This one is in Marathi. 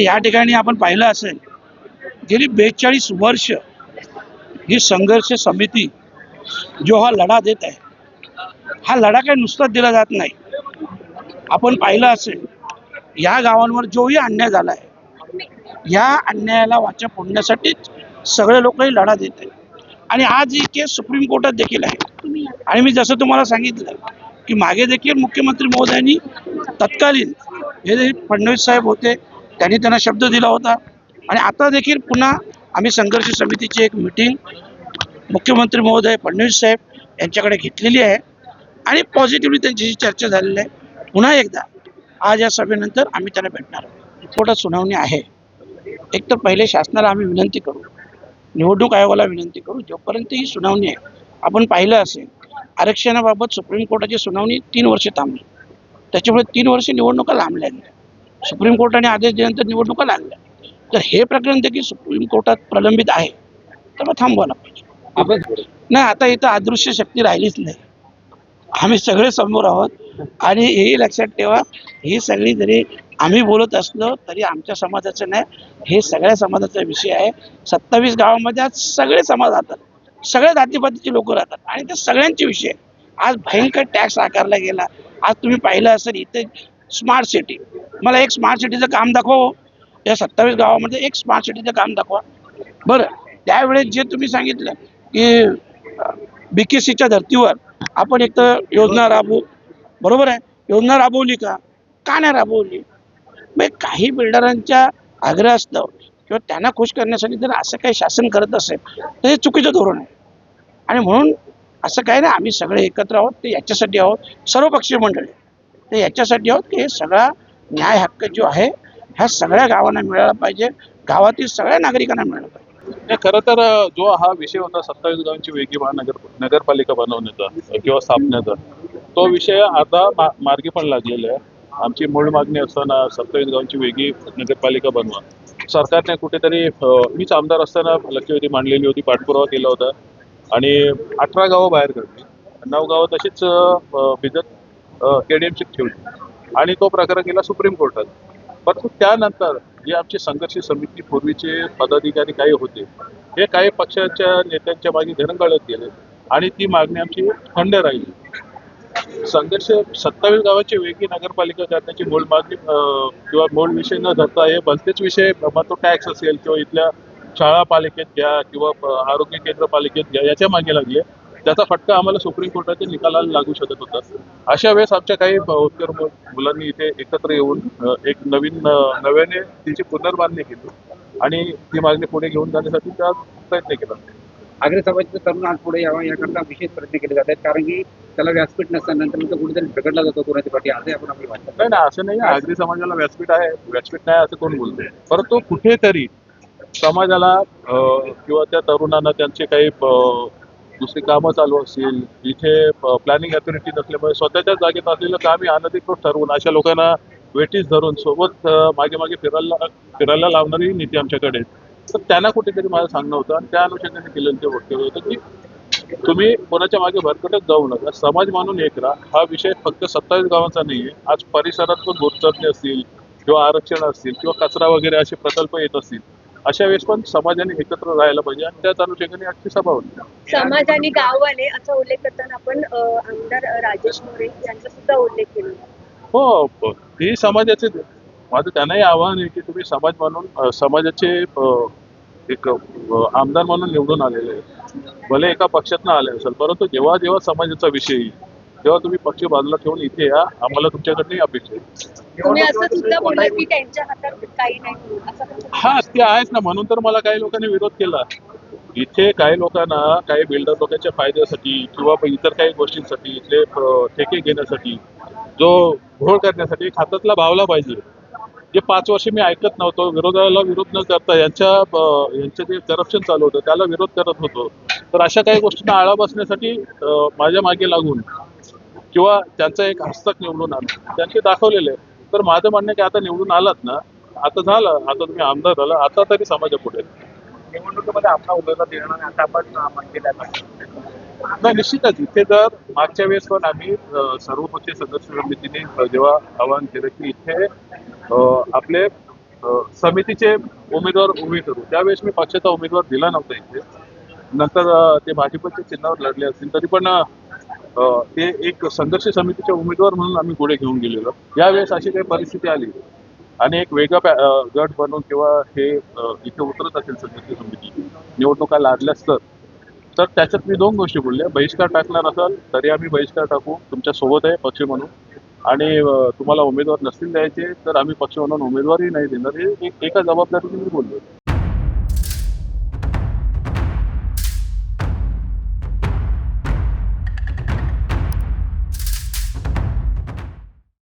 या ठिकाणी आपण पाहिलं असेल गेली बेचाळीस वर्ष ही संघर्ष समिती जो हा लढा देत आहे हा लढा काही नुसताच दिला जात नाही. आपण पाहिलं असेल या गावांवर जोही अन्याय झाला आहे. या अन्यायाला वाचा फोडण्यासाठीच सगळे लोक ही लढा देत आहेत. आणि आज ही केस सुप्रीम कोर्टात देखील आहे. आणि मी जसं तुम्हाला सांगितलं की मागे देखील मुख्यमंत्री महोदयांनी तत्कालीन हे फडणवीस साहेब होते त्यांनी त्यांना शब्द दिला होता. आणि आता देखील पुन्हा आम्ही संघर्ष समितीची एक मिटिंग मुख्यमंत्री महोदय फडणवीस साहेब यांच्याकडे घेतलेली आहे. आणि पॉझिटिव्हली त्यांच्याशी चर्चा झालेली आहे पुन्हा एकदा आज या सभेनंतर आम्ही त्यांना भेटणार आहोत. सुनावणी आहे. एक तर पहिले शासनाला आम्ही विनंती करू. निवडणूक आयोगाला विनंती करू. जोपर्यंत ही सुनावणी आहे आपण पाहिलं असेल आरक्षणाबाबत सुप्रीम कोर्टाची सुनावणी तीन वर्ष थांबली. त्याच्यामुळे तीन वर्ष निवडणुका लांबल्या गेल्या. सुप्रीम कोर्टाने आदेश दिल्यानंतर निवडणुका लागल्या. तर हे प्रकरण देखील सुप्रीम कोर्टात प्रलंबित आहे. तर मग थांबवायला पाहिजे नाही आता इथं अदृश्य शक्ती राहिलीच नाही. आम्ही सगळे समोर आहोत. आणि हेही लक्षात ठेवा ही सगळी जरी आम्ही बोलत असलो तरी आमच्या समाजाचं नाही. हे सगळ्या समाजाचा विषय आहे. सत्तावीस गावामध्ये आज सगळे समाज राहतात. सगळ्या जातीपातीचे लोक राहतात. आणि ते सगळ्यांचे विषय आहे. आज भयंकर टॅक्स आकारला गेला. आज तुम्ही पाहिलं असेल इथे स्मार्ट सिटी. मला एक स्मार्ट सिटीचं काम दाखवा या सत्तावीस गावामध्ये एक स्मार्ट सिटीचं काम दाखवा. बरं त्यावेळेस जे तुम्ही सांगितलं की बी के सीच्या धर्तीवर आपण एक तर योजना राबवू. बरोबर आहे? योजना राबवली का? का नाही राबवली? मग काही बिल्डरांच्या आग्रह असतं किंवा त्यांना खुश करण्यासाठी जर असं काही शासन करत असेल तर हे चुकीचं धोरण आहे. आणि म्हणून असं काही नाही आम्ही सगळे एकत्र आहोत ते याच्यासाठी आहोत. सर्वपक्षीय मंडळी. तर याच्यासाठी आहोत की हे सगळा न्याय हक्क जो आहे ह्या सगळ्या गावांना मिळाला पाहिजे. गावातील सगळ्या नागरिकांना मिळाला पाहिजे. नाही खरं तर जो हा विषय होता सत्तावीस गावांची वेगळी महानगर नगरपालिका बनवण्याचा किंवा स्थापण्याचा तो विषय आता मा मार्गी पण लागलेला आहे. आमची मूळ मागणी असताना सत्तावीस गावांची वेगळी नगरपालिका बनवा. सरकारने कुठेतरी मीच आमदार असताना लक्षवेधी मांडलेली होती पाठपुरावा केला होता. आणि अठरा गावं बाहेर काढली. नऊ गावं तशीच भिजत केडीएमसीत ठेवली. आणि तो प्रकार गेला सुप्रीम कोर्टात. परंतु त्यानंतर जे आमची संघर्ष समिती पूर्वीचे पदाधिकारी काही होते हे काही पक्षाच्या नेत्यांच्या मागे धरणगळत गेले आणि ती मागणी आमची खंड राहिली. संघर्ष सत्तावीस गावाची वेगळी नगरपालिका करण्याची मूळ मागणी किंवा मूळ विषय न धरता हे भलतेच विषय मग तो टॅक्स असेल किंवा इथल्या शाळा पालिकेत घ्या किंवा आरोग्य केंद्र पालिकेत घ्या याच्या मागे लागले. त्याचा फटका आम्हाला सुप्रीम कोर्टाच्या निकालाला लागू शकत होता. अशा वेळेस आमच्या काही मु- मुलांनी इथे एकत्र येऊन एक नवीन नव्याने तिची पुनर्बांधणी केली. आणि ती मागणी पुढे घेऊन जाण्यासाठी त्या प्रयत्न केला. आग्रे समाजाचे तरुण आज पुढे यावा याकरता विशेष प्रयत्न केले जात आहेत कारण की त्याला व्यासपीठ नसल्यानंतर तो कुठेतरी प्रकटला जातो कोणाच्या पाठी असंही आपण आपली वाटतं नाही नाही असं नाही आगरी समाजाला व्यासपीठ आहे. व्यासपीठ नाही असं कोण बोलतंय? परंतु कुठेतरी समाजाला किंवा त्या तरुणांना त्यांचे काही दुसरी कामं चालू असतील. इथे प्लॅनिंग अथॉरिटी नसल्यामुळे स्वतःच्या जागेत असलेलं काम हे अनधिकृत ठरवून अशा लोकांना वेटीस धरून सोबत मागे मागे फिरायला फिरायला लावणारी नीती आमच्याकडे तर त्यांना कुठेतरी मला सांगणं होतं आणि त्या अनुषंगाने केलेलं ते वक्तव्य होतं की तुम्ही कोणाच्या मागे भरकटत जाऊ नका. समाज मानून एक राहा. हा विषय फक्त सत्तावीस गावांचा नाही आहे आज परिसरात पण भूतचरणी असतील किंवा आरक्षण असतील किंवा कचरा वगैरे असे प्रकल्प येत असतील. अशा वेळेस पण समाजाने एकत्र राहायला पाहिजे. आणि त्याच अनुषंगाने आजची सभा होती समाज आणि गाववाले असा उल्लेख करताना आपण आमदार राजेश मोरे यांचा सुद्धा उल्लेख केला. हो ही समाजाचे माझं त्यांनाही आव्हान आहे की तुम्ही समाज म्हणून समाजाचे एक आमदार म्हणून निवडून आलेले भले एका पक्षातनं आले असेल परंतु जेव्हा जेव्हा समाजाचा विषय येईल तेव्हा तुम्ही पक्ष बाजूला ठेवून इथे या आम्हाला तुमच्याकडनं अपेक्षा आहे. तुम्ही असं सुद्धा बोलला की त्यांच्या हातात काही नाही. असं हा ते आहेच ना. म्हणून तर मला काही लोकांनी विरोध केला. इथे काही लोकांना काही बिल्डर लोकांच्या फायद्यासाठी किंवा इतर काही गोष्टींसाठी इथले ठेके घेण्यासाठी जो घोळ करण्यासाठी हातातला भावला पाहिजे. जे पाच वर्ष मी ऐकत नव्हतो. विरोधाला विरोध न करता यांच्या यांचं जे करप्शन चालू होतं त्याला विरोध करत होतो. तर अशा काही गोष्टींना आळा बसण्यासाठी माझ्या मागे लागून किंवा त्यांचा एक हस्तक निवडून आणलं त्यांचे दाखवलेले आहे. तर माझं म्हणणं की आता निवडून आलात ना आता झालं आता तुम्ही आमदार झाला आता तरी समाजापुढे निवडणुकीमध्ये आपला उमेदवार देणार आता आपण नाही निश्चितच. इथे जर मागच्या वेळेस पण आम्ही सर्वपक्षीय सदस्य समितीने जेव्हा आवाहन केलं की इथे आपले समितीचे उमेदवार उभे करू. त्यावेळेस मी पक्षाचा उमेदवार दिला नव्हता इथे. नंतर ते भाजपच्या चिन्हावर लढले असतील तरी पण ते एक संघर्ष समितीचे उमेदवार म्हणून आम्ही पुढे घेऊन गेलेलो. यावेळेस अशी काही परिस्थिती आली आणि एक वेगळा गट बनवून किंवा हे इथे उतरत असेल संघर्ष समिती निवडणुका लादल्यास तर तर त्याच्यात मी दोन गोष्टी बोलल्या. बहिष्कार टाकणार असाल तरी आम्ही बहिष्कार टाकू. तुमच्यासोबत आहे पक्ष म्हणून. आणि तुम्हाला उमेदवार नसतील द्यायचे तर आम्ही पक्ष म्हणून उमेदवारही नाही देणार. हे एका जबाबदारीने मी बोललो.